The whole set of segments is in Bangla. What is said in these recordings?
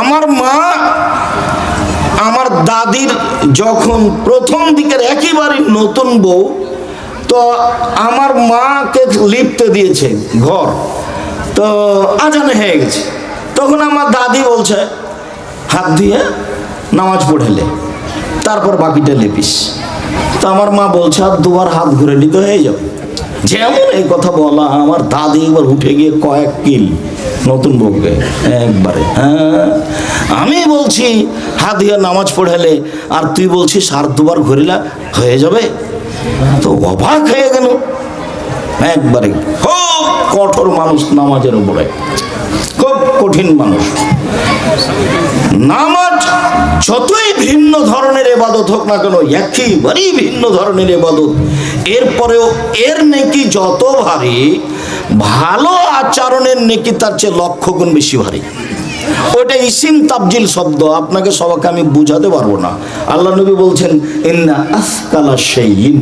আমার মা, আমার দাদির যখন প্রথম দিকের একেবারে নতুন বউ, তো আমার মাকে লিপতে দিয়েছে ঘর। তো আজানে হয়ে গেছে। তখন আমার দাদি বলছে, হাত দিয়ে নামাজ পড়েলে তারপর বাকিটা লেপিস। তো আমার মা বলছে, আর দুবার হাত ঘুরে নিতে হয়ে যাবে। যেমন এই কথা বলা, আমার দাদি এবার উঠে গিয়ে কয়েক কিল নতুন বউকে একবারে হ্যাঁ? আমি বলছি, হাত দিয়ে নামাজ পড়ালে আর তুই বলছিস আর দুবার ঘুরিলা, হয়ে যাবে? তো অবাক হয়ে গেল। একবারে, খুব কঠোর মানুষ নামাজের উপরে। খুব কঠিন মানুষ। নামাজ যতই ভিন্ন ধরনের এবাদত হোক না কেন, একেবারেই ভিন্ন ধরনের এবাদত। এরপরেও এর নেকি যত ভারী ভালো আচরণের নেকি তার চেয়ে লক্ষ গুণ বেশি ভারী। ওটা ইসিম তাবজিল শব্দ, আপনাকে সবাইকে আমি বুঝাতে পারব না। আল্লাহ নবী বলছেন, ইন্না আসকালা শাইইন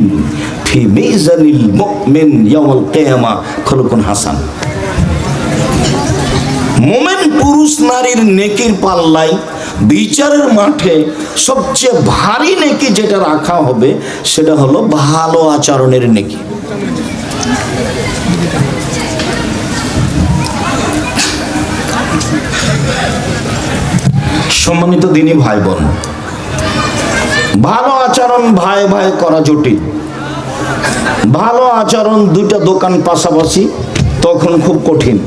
ফি মিজানিল মুমিন ইয়াউমাল কিয়ামা খলকুন হাসান। মোমেন পুরুষ নারীর নেকির পাল্লায় বিচারের মাঠে সবচেয়ে ভারী নেকি যেটা রাখা হবে, সেটা হলো ভালো আচরণের নেকি। সম্মানিত দিনী ভাই বোন ভালো আচরণ ভাই ভাই করা জটিল। ভালো আচরণ দুইটা দোকান পাশাপাশি তখন খুব কঠিন।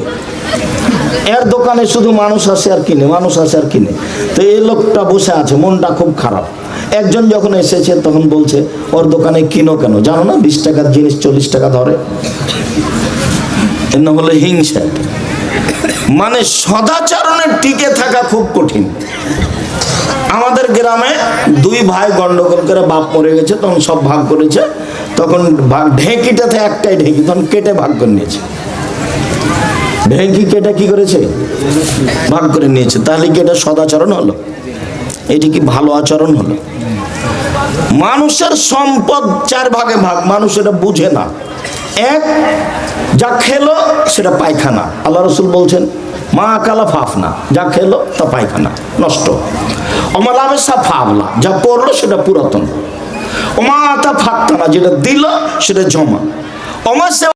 এর দোকানে শুধু মানুষ আসে আর কিনে, মানুষ আসে আর কিনে। তো এই লোকটা বসে আছে, মনটা খুব খারাপ। একজন যখন এসেছে তখন বলছে, ওর দোকানে কিনো কেন? জানো না, বিশ টাকার জিনিস চল্লিশ টাকা ধরে? এর হিংসা। মানে সদাচরণের টিকে থাকা খুব কঠিন। আমাদের গ্রামে দুই ভাই গন্ডগোল করে বাপ মরে গেছে, তখন সব ভাগ করেছে। তখন ঢেঁকিটাতে একটাই ঢেঁকি, তখন কেটে ভাগ করে নিয়েছে। ঢেঁকি কেটে কি করেছে? ভাগ করে নিয়েছে। তাহলে কি এটা সদাচরণ হলো? এটি কি ভালো আচরণ হলো? মানুষের সম্পদ চার ভাগে ভাগ। মানুষ এটা বুঝে না। এক, যা খেলো সেটা পায়খানা। আল্লাহ রসুল বলছেন মা কালা ফাফনা যা খেলো তা পায়খানা, নষ্ট। অমালাবে সা ফাবলা, যা পড়ল সেটা পুরাতন। ওমা তা ফাঁকতানা যেটা দিল সেটা জমা। অমা সে